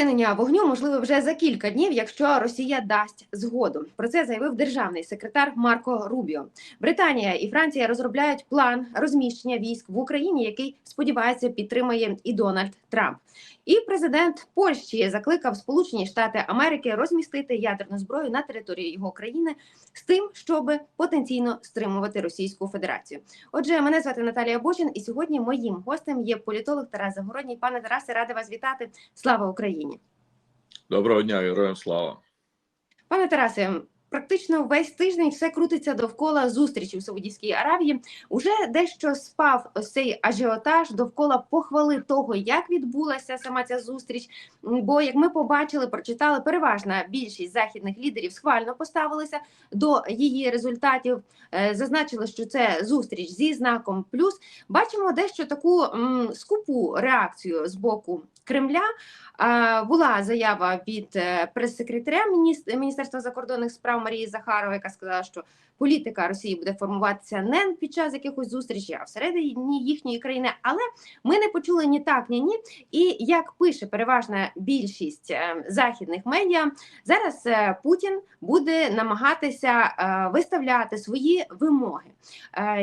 Припинення вогню можливе вже за кілька днів, якщо Росія дасть згоду. Про це заявив державний секретар Марко Рубіо. Британія і Франція розробляють план розміщення військ в Україні, який сподівається підтримає і Дональд Трамп. І президент Польщі закликав Сполучені Штати Америки розмістити ядерну зброю на території його країни з тим, щоб потенційно стримувати Російську Федерацію. Отже, мене звати Наталія Бочин, і сьогодні моїм гостем є політолог Тарас Загородній. Пане Тарасе, рада вас вітати. Слава Україні! Доброго дня, героям слава. Пане Тарасе, практично весь тиждень все крутиться довкола зустрічі в Саудівській Аравії. Уже дещо спав цей ажіотаж довкола похвали того, як відбулася сама ця зустріч. Бо, як ми побачили, прочитали, переважна більшість західних лідерів схвально поставилися до її результатів. Е, Зазначили, що це зустріч зі знаком плюс. Бачимо дещо таку м, скупу реакцію з боку Кремля. А, Була заява від е, прес-секретаря мініс- Міністерства закордонних справ Марії Захарової, яка сказала, що політика Росії буде формуватися не під час якихось зустрічей, а всередині їхньої країни. Але ми не почули ні так, ні ні. І як пише переважна більшість е, західних медіа, зараз е, Путін буде намагатися е, виставляти свої вимоги.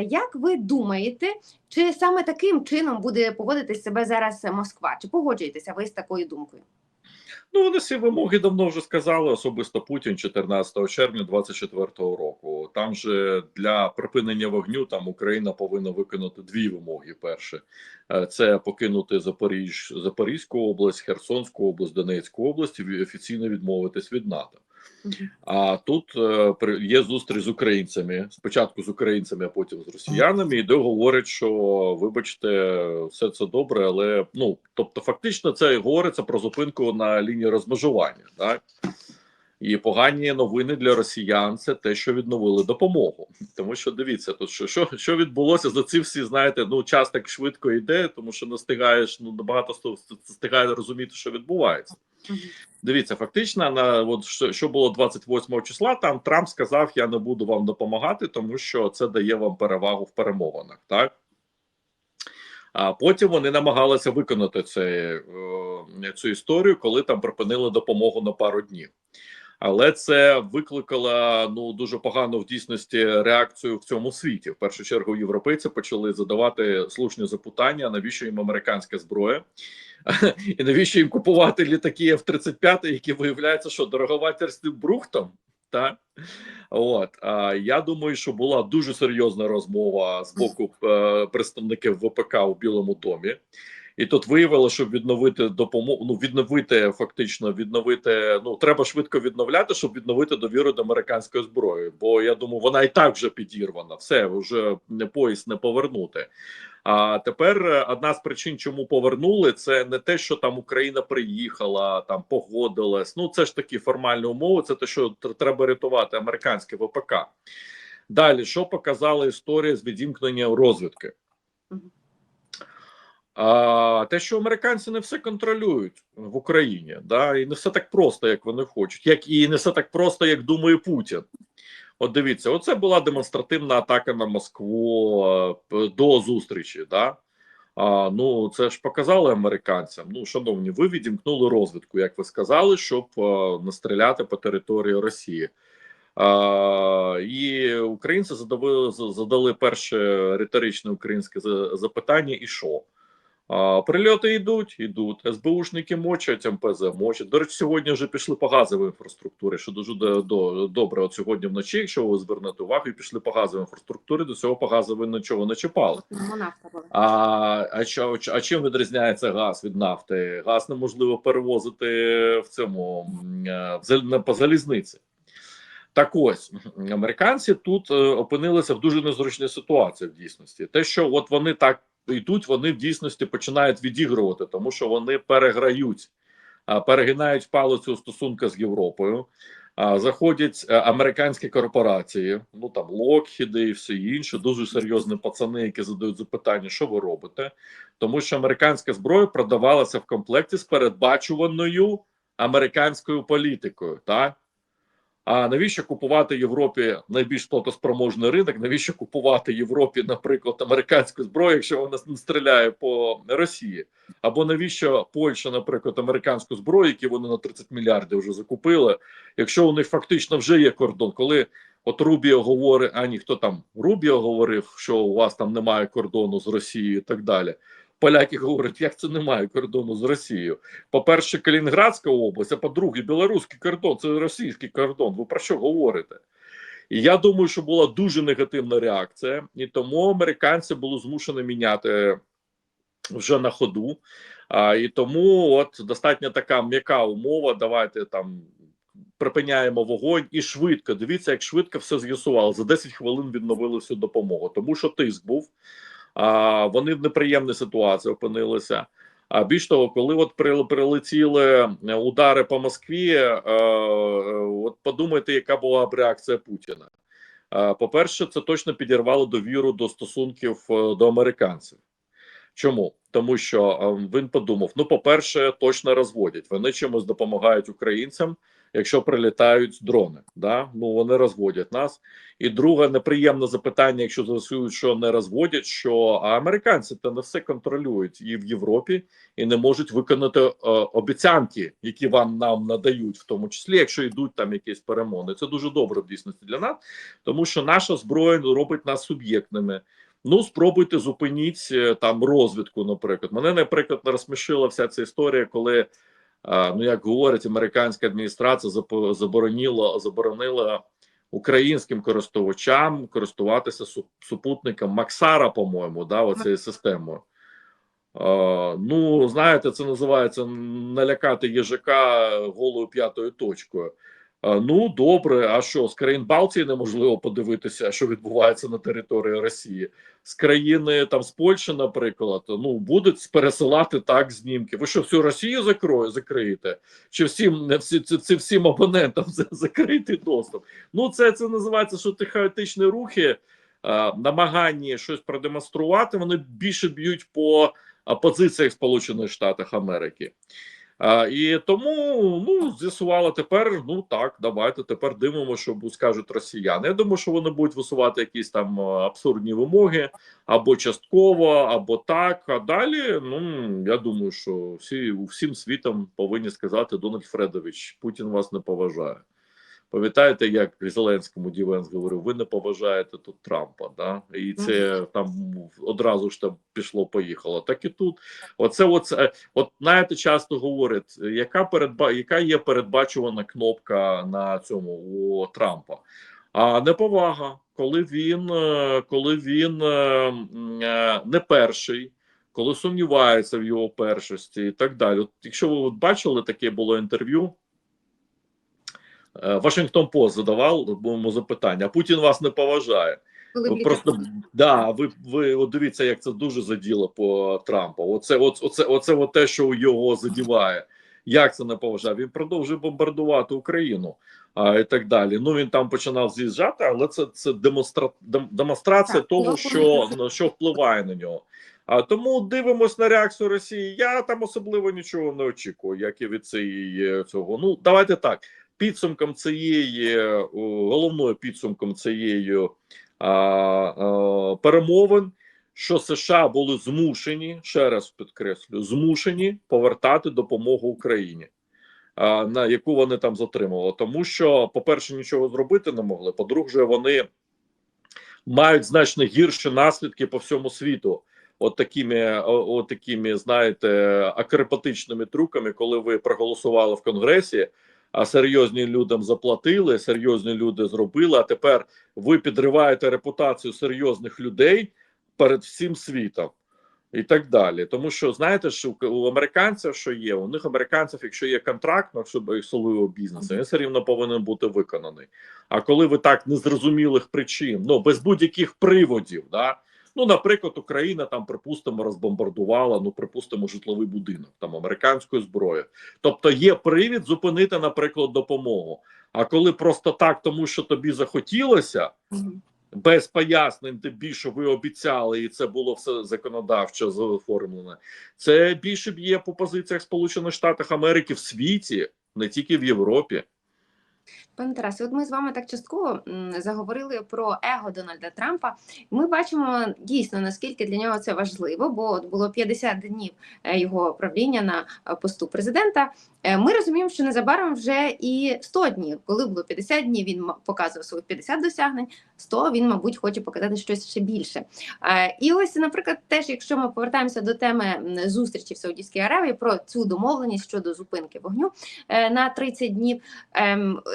Як ви думаєте, чи саме таким чином буде поводитись себе зараз Москва? Чи погоджуєтеся ви з такою думкою? Ну, вони всі вимоги давно вже сказали, особисто Путін 14 червня 24-го року. Там же для припинення вогню там Україна повинна виконати дві вимоги. Перше, е, це покинути Запоріж, Запорізьку область, Херсонську область, Донецьку область і офіційно відмовитись від НАТО. А тут е, є зустріч з українцями. Спочатку з українцями, а потім з росіянами, і де говорять, що вибачте, все це добре, але ну тобто, фактично, це говориться про зупинку на лінії розмежування, так і погані новини для росіян це те, що відновили допомогу. Тому що дивіться, тут що, що, що відбулося за ці всі, знаєте, ну час так швидко йде, тому що не встигаєш, ну багато хто встигає розуміти, що відбувається. Дивіться, фактично, на от що, що було 28 числа, там Трамп сказав: Я не буду вам допомагати, тому що це дає вам перевагу в перемовинах. Так а потім вони намагалися виконати це, е, цю історію, коли там припинили допомогу на пару днів. Але це викликало ну дуже погану в дійсності реакцію в цьому світі. В першу чергу європейці почали задавати слушні запитання, навіщо їм американська зброя, і навіщо їм купувати літаки F-35, які виявляється, що дороговатерським брухтом. Так от а я думаю, що була дуже серйозна розмова з боку е, представників ВПК у Білому домі. І тут виявилося, щоб відновити допомогу, ну відновити фактично, відновити. Ну треба швидко відновляти, щоб відновити довіру до американської зброї. Бо я думаю, вона і так вже підірвана. Все вже не поїзд не повернути. А тепер е, одна з причин, чому повернули, це не те, що там Україна приїхала, там погодилась. Ну це ж такі формальні умови. Це те, що треба рятувати американське ВПК. Далі що показала історія з відімкнення розвідки? Те, що американці не все контролюють в Україні, да, і не все так просто, як вони хочуть, як і не все так просто, як думає Путін. От дивіться, оце була демонстративна атака на Москву е, до зустрічі. Да? А, ну це ж показали американцям. Ну, шановні, ви відімкнули розвідку, як ви сказали, щоб е, настріляти по території Росії. А, і українці задали, задали перше риторичне українське запитання: і що? А, прильоти йдуть, йдуть. СБУшники мочать, МПЗ мочать. До речі, сьогодні вже пішли по газовій інфраструктурі, що дуже до, до, добре. От сьогодні вночі, якщо ви звернете увагу, і пішли по газовій інфраструктурі, до цього по газовій нічого не чіпали. Була. А, а, а чим відрізняється газ від нафти? Газ неможливо перевозити в цьому е, в по залізниці. Так ось американці тут е, опинилися в дуже незручній ситуації в дійсності. Те, що от вони так йдуть, вони в дійсності починають відігрувати, тому що вони переграють, перегинають палицю у стосунках з Європою. Заходять е, американські корпорації, ну там Локхіди і все інше, дуже серйозні пацани, які задають запитання, що ви робите, тому що американська зброя продавалася в комплекті з передбачуваною американською політикою. Так А навіщо купувати Європі найбільш платоспроможний ринок? Навіщо купувати Європі, наприклад, американську зброю, якщо вона не стріляє по Росії? Або навіщо Польща, наприклад, американську зброю, яку вони на 30 мільярдів вже закупили, якщо у них фактично вже є кордон, коли от Рубіо говорить, а ні, хто там Рубіо говорив, що у вас там немає кордону з Росією і так далі. Поляки говорять, як це немає кордону з Росією. По-перше, Калінінградська область, а по-друге, білоруський кордон, це російський кордон. Ви про що говорите? І я думаю, що була дуже негативна реакція, і тому американці були змушені міняти вже на ходу. А, і тому от достатньо така м'яка умова. Давайте там припиняємо вогонь і швидко. Дивіться, як швидко все з'ясувало. За 10 хвилин відновили всю допомогу, тому що тиск був. А, вони в неприємній ситуації опинилися. А більш того, коли от при- прилетіли удари по Москві, е, е, от подумайте, яка була б реакція Путіна. Е, По-перше, це точно підірвало довіру до стосунків е, до американців. Чому? Тому що е, він подумав: ну, по-перше, точно розводять. Вони чимось допомагають українцям, якщо прилітають дрони. Да? Ну вони розводять нас. І друге неприємне запитання, якщо з'ясують, що не розводять, що американці то не все контролюють і в Європі, і не можуть виконати е, обіцянки, які вам нам надають, в тому числі, якщо йдуть там якісь перемони. Це дуже добре в дійсності для нас, тому що наша зброя робить нас суб'єктними. Ну, спробуйте зупиніть е, там розвідку. Наприклад, мене наприклад розсмішила вся ця історія, коли ну як говорять, американська адміністрація заборонила заборонила українським користувачам користуватися су- супутником Максара, по-моєму, да, оцією системою. Ну, знаєте, це називається налякати їжака голою п'ятою точкою. Ну, добре, а що з країн Балтії неможливо подивитися, що відбувається на території Росії, з країни там з Польщі, наприклад, ну будуть пересилати так знімки. Ви що всю Росію закрою, закриєте? Чи всім всі це, всім абонентам за- закритий доступ? Ну, це це називається, що ті хаотичні рухи, намагання щось продемонструвати. Вони більше б'ють по позиціях Сполучених Штатів Америки. І тому ну з'ясували тепер. Ну так, давайте тепер дивимося, що скажуть росіяни. Я думаю, що вони будуть висувати якісь там е, абсурдні вимоги або частково, або так. А далі, ну я думаю, що всі всім світом повинні сказати Дональд Фредович, Путін вас не поважає. Пам'ятаєте, як Зеленському Дівенс говорив: ви не поважаєте тут Трампа, да? І це там одразу ж там пішло, поїхало. Так і тут, оце, оце, от знаєте, часто говорять, яка передба, яка є передбачувана кнопка на цьому у Трампа. А неповага, коли він, е, коли він е, е, не перший, коли сумнівається в його першості і так далі. От, якщо ви от бачили таке було інтерв'ю. Е, Вашингтон Пост задавав йому запитання, Путін вас не поважає. Коли просто да, ви, ви от дивіться, як це дуже заділо по Трампу. Оце, оце, оце, оце от те, що його задіває. Як це не поважає? Він продовжує бомбардувати Україну а, і так далі. Ну він там починав з'їжджати, але це, це демонстра... демонстрація Так, того, ну, що, на що впливає на нього. А тому дивимось на реакцію Росії. Я там особливо нічого не очікую, як і від цієї цього. Ну давайте так. Підсумком цієї головною підсумком цієї а, а, перемовин, що США були змушені ще раз підкреслю, змушені повертати допомогу Україні, а, на яку вони там затримували. Тому що, по-перше, нічого зробити не могли. По-друге, вони мають значно гірші наслідки по всьому світу. От такими, от такими, знаєте, акробатичними трюками, коли ви проголосували в Конгресі, а серйозні людям заплатили, серйозні люди зробили. А тепер ви підриваєте репутацію серйозних людей перед всім світом. І так далі, тому що знаєте, що у- американців що є? У них американців, якщо є контракт на особливого бізнесу, він все рівно повинен бути виконаний. А коли ви так незрозумілих причин, ну без будь-яких приводів, да ну наприклад, Україна там, припустимо, розбомбардувала, ну припустимо, житловий будинок там американською зброєю. Тобто є привід зупинити, наприклад, допомогу. А коли просто так, тому що тобі захотілося, без пояснень, тим більше ви обіцяли, і це було все законодавчо заоформлене. Це більше б'є по позиціях Сполучених Штатів Америки в світі, не тільки в Європі. Пане Тарасе, от ми з вами так частково заговорили про его Дональда Трампа. Ми бачимо дійсно наскільки для нього це важливо, бо от було 50 днів е, його правління на е, посту президента. Е, Ми розуміємо, що незабаром вже і 100 днів. Коли було 50 днів, він показував своїх 50 досягнень. 100 він, мабуть, хоче показати щось ще більше. І ось, наприклад, теж, якщо ми повертаємося до теми зустрічі в Саудівській Аравії про цю домовленість щодо зупинки вогню на 30 днів.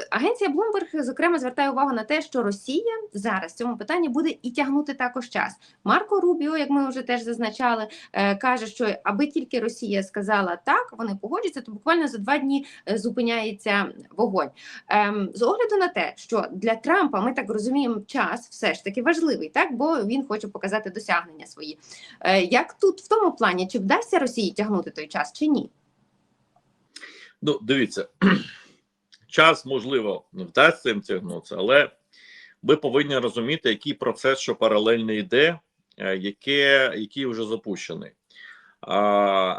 Агенція Bloomberg, зокрема, звертає увагу на те, що Росія зараз в цьому питанні буде і тягнути також час. Марко Рубіо, як ми вже теж зазначали, е, каже, що аби тільки Росія сказала так, вони погодяться, то буквально за два дні е, зупиняється вогонь. Ем, з огляду на те, що для Трампа ми так розуміємо, час все ж таки важливий, так бо він хоче показати досягнення свої. Е, як тут в тому плані, чи вдасться Росії тягнути той час, чи ні? Ну, дивіться, час можливо не вдасться їм тягнутися, але ми повинні розуміти, який процес, що паралельно йде, е, яке, який вже запущений. А,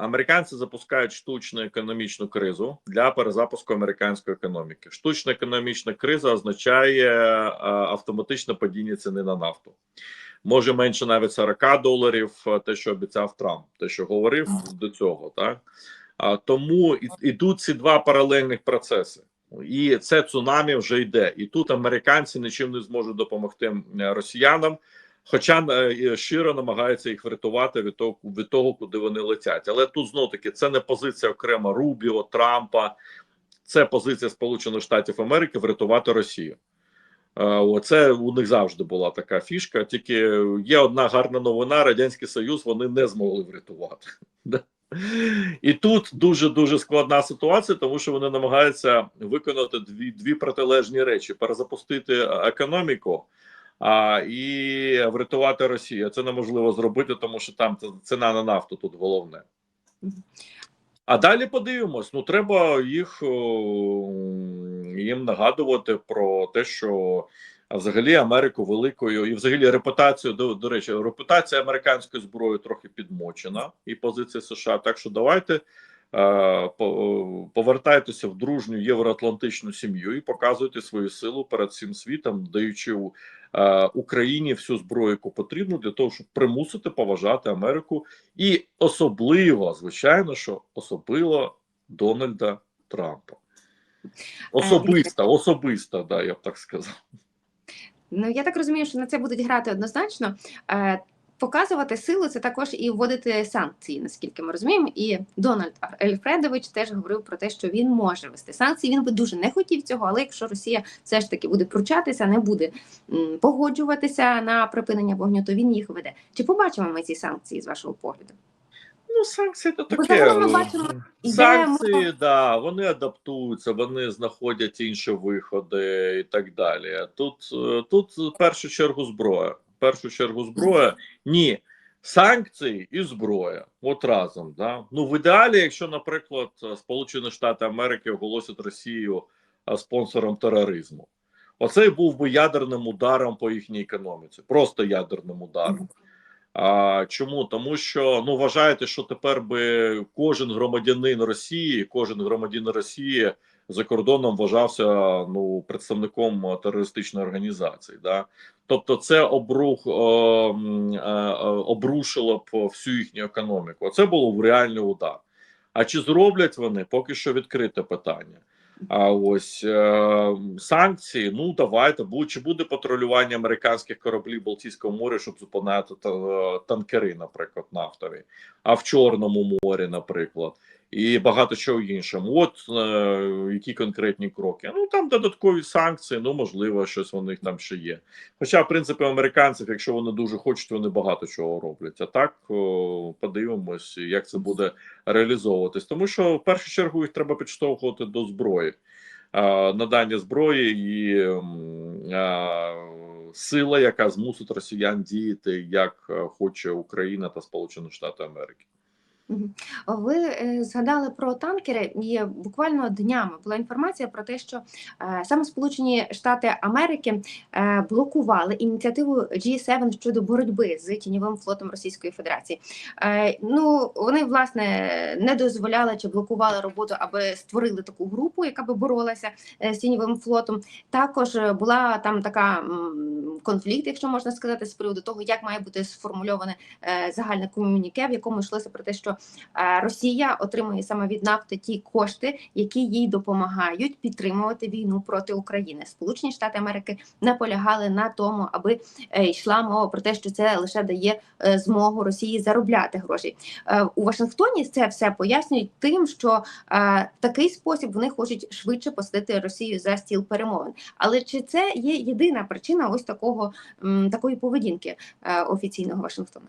Американці запускають штучну економічну кризу для перезапуску американської економіки. Штучна економічна криза означає а, автоматичне падіння ціни на нафту. Може менше навіть 40 доларів, е, те, що обіцяв Трамп, те, що говорив до цього, так а, тому ідуть ці два паралельних процеси. І це цунамі вже йде. І тут американці нічим не зможуть допомогти росіянам, хоча е, щиро намагаються їх врятувати від того, від того, куди вони летять. Але тут знов таки це не позиція окремо Рубіо, Трампа, це позиція Сполучених Штатів Америки врятувати Росію. Е, Оце у них завжди була така фішка. Тільки є одна гарна новина: Радянський Союз вони не змогли врятувати. І тут дуже дуже складна ситуація, тому що вони намагаються виконати дві дві протилежні речі: перезапустити економіку а, і врятувати Росію. Це неможливо зробити, тому що там ціна на нафту тут головне. А далі подивимось. Ну треба їх їм нагадувати про те, що а взагалі Америку великою і взагалі репутацію до, до речі, репутація американської зброї трохи підмочена і позиція США. Так що давайте е, повертайтеся в дружню євроатлантичну сім'ю і показуйте свою силу перед всім світом, даючи у, е, Україні всю зброю, яку потрібно для того, щоб примусити поважати Америку, і особливо, звичайно, що особливо Дональда Трампа. Особисто, особисто, да, я б так сказав. Ну я так розумію, що на це будуть грати однозначно. Е, Показувати силу це також і вводити санкції, наскільки ми розуміємо. І Дональд Ельфредович теж говорив про те, що він може вести санкції. Він би дуже не хотів цього, але якщо Росія все ж таки буде пручатися, не буде погоджуватися на припинення вогню, то він їх веде. Чи побачимо ми ці санкції з вашого погляду? Ну, санкції то таке. ми бачимо, Санкції, да, вони адаптуються, вони знаходять інші виходи і так далі. Тут, е, тут в першу чергу зброя. В першу чергу зброя. Ні. Санкції і зброя. От разом. Да? Ну, в ідеалі, якщо, наприклад, Сполучені Штати Америки оголосять Росію спонсором тероризму. Оцей був би ядерним ударом по їхній економіці, просто ядерним ударом. А, чому? Тому що ну вважаєте, що тепер би кожен громадянин Росії, кожен громадянин Росії за кордоном вважався ну представником терористичної організації. Да? Тобто, це обрух е, е, обрушило б всю їхню економіку. Це було в реальний удар. А чи зроблять вони поки що відкрите питання? А ось е, санкції. Ну давайте будь чи буде патрулювання американських кораблів Балтійського моря, щоб зупиняти е, танкери, наприклад, нафтові, а в Чорному морі, наприклад, і багато чого іншому. От е, які конкретні кроки. Ну там додаткові санкції, ну можливо, щось у них там ще є. Хоча, в принципі, американців, якщо вони дуже хочуть, вони багато чого роблять. А так о, подивимось, як це буде реалізовуватись, тому що в першу чергу їх треба підштовхувати до зброї, надання зброї і а, сила, яка змусить росіян діяти як е, хоче Україна та Сполучені Штати Америки. Ви е, згадали про танкери, і буквально днями була інформація про те, що е, саме Сполучені Штати Америки е, блокували ініціативу G7 щодо боротьби з тіньовим флотом Російської Федерації. Ну вони власне не дозволяли чи блокували роботу, аби створили таку групу, яка би боролася з тіньовим флотом. Також була там така конфлікт, якщо можна сказати, з приводу того, як має бути сформульоване загальне комюніке, в якому йшлося про те, що е, Росія отримує саме від нафти ті кошти, які їй допомагають підтримувати війну проти України. Сполучені Штати Америки наполягали на тому, аби е, йшла мова про те, що це лише дає е, змогу Росії заробляти гроші. У Вашингтоні це все пояснюють тим, що в такий спосіб вони хочуть швидше посадити Росію за стіл перемовин. Але чи це є єдина причина ось такого такої поведінки офіційного Вашингтона?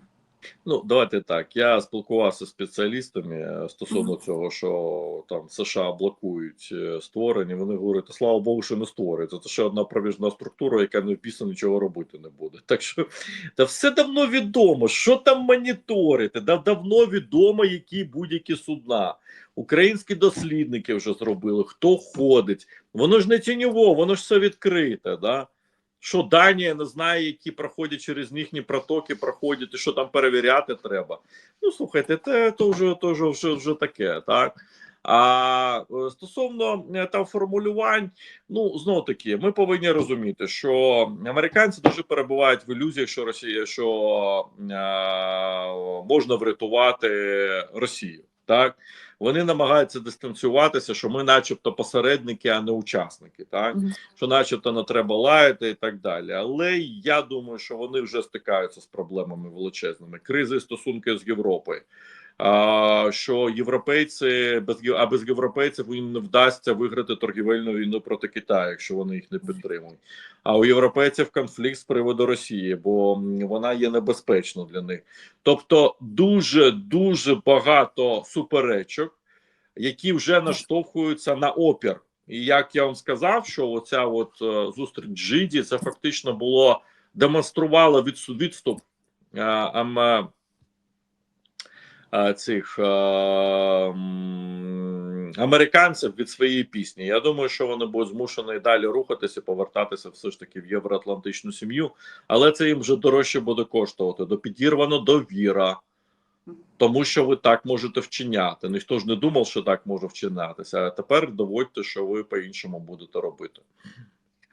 Ну, давайте так. Я спілкувався з спеціалістами е, стосовно Мгм. цього, що там США блокують е, створення. Вони говорять, слава Богу, що не створюється. Це ще одна проміжна структура, яка не вписана нічого робити не буде. Так що та все давно відомо. Що там моніторити? Да, давно відомо, які будь-які судна. Українські дослідники вже зробили, хто ходить. Воно ж не тіньово, воно ж все відкрите. Да? Що Данія не знає, які проходять через їхні протоки, проходять, і що там перевіряти треба. Ну, слухайте, це то вже, то вже, вже, вже таке, так. А е, стосовно е, там формулювань, ну знову таки, ми повинні розуміти, що американці дуже перебувають в ілюзіях, що Росія що е, можна врятувати Росію. Так вони намагаються дистанціюватися, що ми, начебто, посередники, а не учасники. Так що, начебто, не треба лаяти і так далі. Але я думаю, що вони вже стикаються з проблемами величезними. Кризи стосунки з Європою. Що європейці без а без європейців їм не вдасться виграти торгівельну війну проти Китаю, якщо вони їх не підтримують. А у європейців конфлікт з приводу Росії, бо вона є небезпечна для них. Тобто, дуже дуже багато суперечок, які вже наштовхуються на опір. І як я вам сказав, що оця от е, зустріч Джиді це фактично було демонструвало відступ ам, е, е, цих е, американців від своєї пісні. Я думаю, що вони будуть змушені далі рухатися, повертатися все ж таки в євроатлантичну сім'ю, але це їм вже дорожче буде коштувати. До підірвано довіра. Тому що ви так можете вчиняти. Ніхто ж не думав, що так може вчинятися. А тепер доводьте, що ви по-іншому будете робити.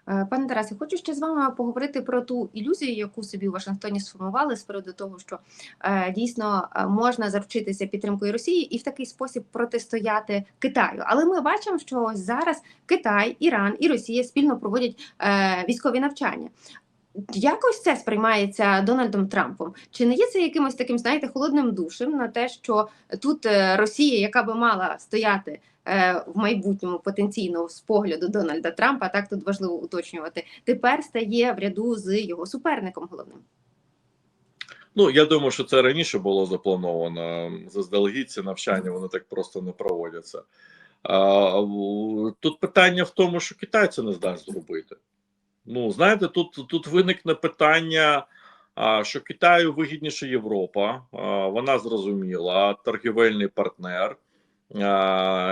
Е, Пане Тарасе, хочу ще з вами поговорити про ту ілюзію, яку собі у Вашингтоні сформували з приводу того, що е, дійсно е, можна заручитися підтримкою Росії і в такий спосіб протистояти Китаю. Але ми бачимо, що ось зараз Китай, Іран і Росія спільно проводять військові навчання. Якось це сприймається Дональдом Трампом? Чи не є це якимось таким, знаєте, холодним душем на те, що тут Росія, яка би мала стояти в майбутньому потенційно з погляду Дональда Трампа, так тут важливо уточнювати, тепер стає в ряду з його суперником головним? Ну я думаю, що це раніше було заплановано. Заздалегідь ці навчання вони так просто не проводяться. Тут питання в тому, що Китай це не здасть зробити. Ну, знаєте, тут, тут виникне питання, що Китаю вигідніше Європа, вона зрозуміла, торгівельний партнер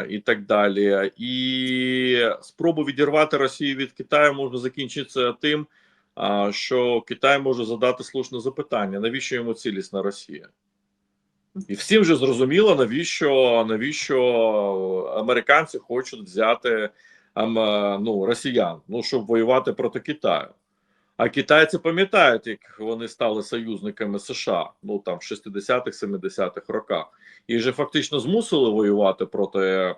і так далі. І спроба відірвати Росію від Китаю може закінчитися тим, що Китай може задати слушне запитання: навіщо йому цілісна Росія? І всім вже зрозуміло, навіщо навіщо американці хочуть взяти е, ну, росіян, ну щоб воювати проти Китаю. А китайці пам'ятають, як вони стали союзниками США ну там в 60-х, 70-х роках, і вже фактично змусили воювати проти е,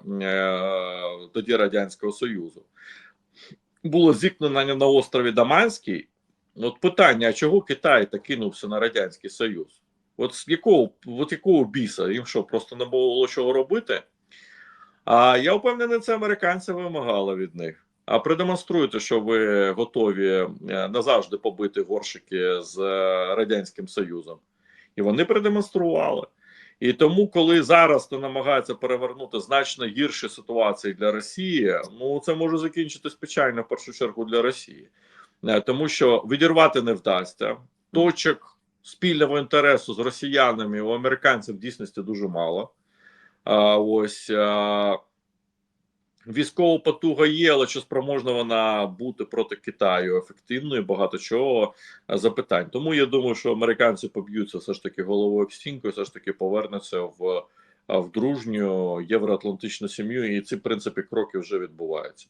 тоді Радянського Союзу. Було зіткнення на острові Даманський. От питання: а чого Китай та кинувся на Радянський Союз? От з якого, от якого біса? Їм що, просто не було чого робити? А я впевнений, це американці вимагали від них. Продемонструйте, що ви готові е, назавжди побити горшики з е, Радянським Союзом. І вони продемонстрували. І тому, коли зараз то намагаються перевернути значно гірші ситуації для Росії, ну це може закінчитись печально в першу чергу для Росії, Е, тому що відірвати не вдасться. Точок спільного інтересу з росіянами у американців в дійсності дуже мало. А, ось а, військова потуга є, але чи спроможна вона бути проти Китаю ефективною, багато чого запитань. Тому я думаю, що американці поб'ються все ж таки головою об стінку, все ж таки повернуться в, в дружню євроатлантичну сім'ю, і ці принципі кроки вже відбуваються.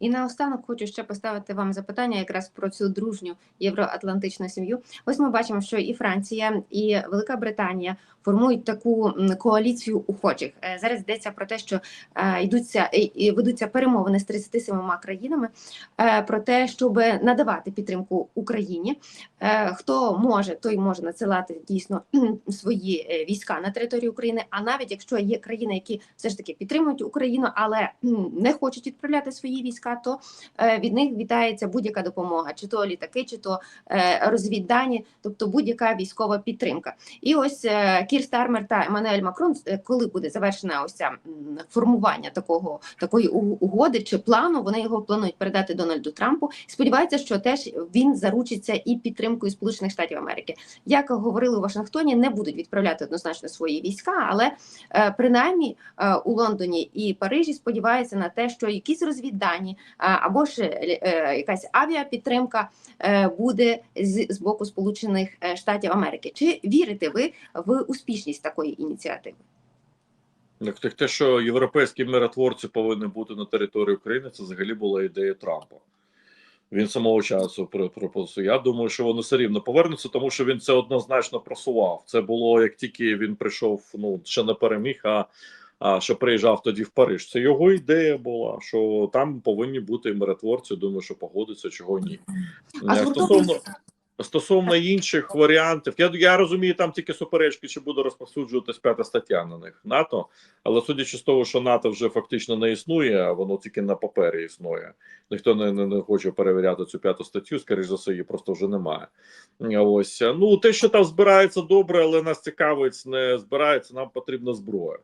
І наостанок хочу ще поставити вам запитання якраз про цю дружню євроатлантичну сім'ю. Ось ми бачимо, що і Франція, і Велика Британія формують таку коаліцію охочих. Е, Зараз йдеться про те, що е, йдуться і- ведуться перемовини з 37 країнами е, про те, щоб надавати підтримку Україні. Хто може, той може надсилати дійсно свої війська на територію України. А навіть якщо є країни, які все ж таки підтримують Україну, але не хочуть відправляти свої війська, то е, від них вітається будь-яка допомога, чи то літаки, чи то е, розвіддані, тобто будь-яка військова підтримка. І ось е, Кір Стармер та Еммануель Макрон, коли буде завершена ось ця формування такого такої угоди чи плану, вони його планують передати Дональду Трампу. Сподіваються, що теж він заручиться і підтримкою Сполучених Штатів Америки. Як говорили у Вашингтоні, не будуть відправляти однозначно свої війська, але принаймні у Лондоні і Парижі сподіваються на те, що якісь розвіддані а, або ж е, е, якась авіапідтримка е, буде з, боку Сполучених Штатів Америки. Чи вірите ви в успішність такої ініціативи? Так, так те, що європейські миротворці повинні бути на території України, це взагалі була ідея Трампа. Він самого часу при- Я думаю, що вони все рівно повернуться, тому що він це однозначно просував. Це було як тільки він прийшов, ну ще не переміг, а, а що приїжджав тоді в Париж. Це його ідея була, що там повинні бути миротворці. Думаю, що погодиться, чого ні. А Е, Стосовно Стосовно інших варіантів, я, я розумію, там тільки суперечки, чи буде розповсюджуватись п'ята стаття на них НАТО. Але судячи з того, що НАТО вже фактично не існує, а воно тільки на папері існує. Ніхто не, не, не хоче перевіряти цю п'яту статтю, скоріш за все, її просто вже немає. Ось ну те, що там збирається добре, але нас цікавить, не збирається. Нам потрібна зброя.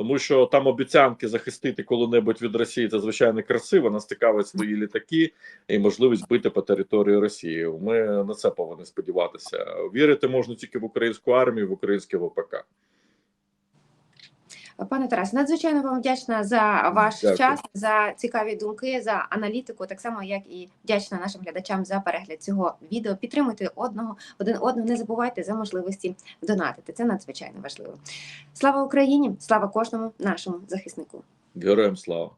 Тому що там обіцянки захистити коли-небудь від Росії це звичайно красиво. Нас цікавить свої літаки і можливість бити по території Росії. Ми на це повинні сподіватися. Вірити можна тільки в українську армію, в українське ВПК. Пане Тарас, надзвичайно вам вдячна за ваш Дякую. час, за цікаві думки, за аналітику, так само як і вдячна нашим глядачам за перегляд цього відео. Підтримуйте одного один одного. Не забувайте за можливості донатити. Це надзвичайно важливо. Слава Україні! Слава кожному нашому захиснику! Героям слава!